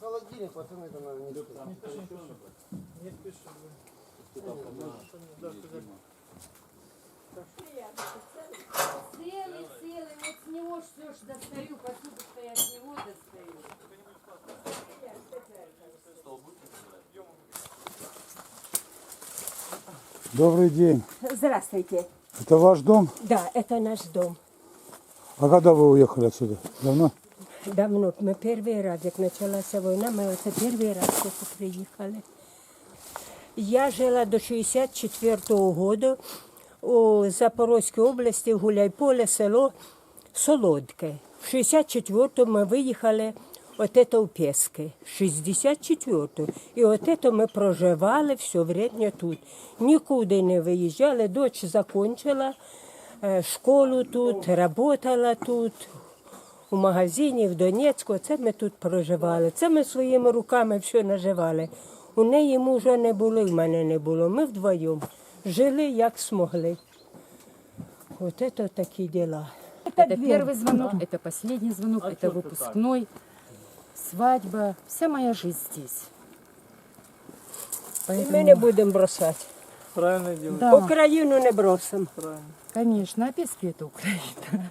Холодильник, пацаны, это надо не Не спіши. Сели, сели, вот с него все ж достаю, посуду, что я с него достаю. Добрый день. Здравствуйте. Это ваш дом? Да, это наш дом. А когда вы уехали отсюда? Давно? Давно. Мы первый раз, как началась война, мы это первый раз только приехали. Я жила до 64 года у Запорозькій області, в Гуляйполе, село Солодке. В 64-му ми виїхали от это в Пески. 64-го. І от это ми проживали все время тут. Нікуди не виїжджали. Дочь закончила е, школу тут, работала тут. У магазині в Донецьку, це ми тут проживали. Це ми своїми руками все наживали. У неї мужа не було, і в мене не було. Ми вдвоєм жили як змогли. От це такі діла. Это первый звонок, это последний звонок, это выпускной, свадьба. Вся моя жизнь здесь. І ми не будемо бросати. Правильно діло. Да, Україну не бросимо. Правильно. конечно, а Пески это Украина.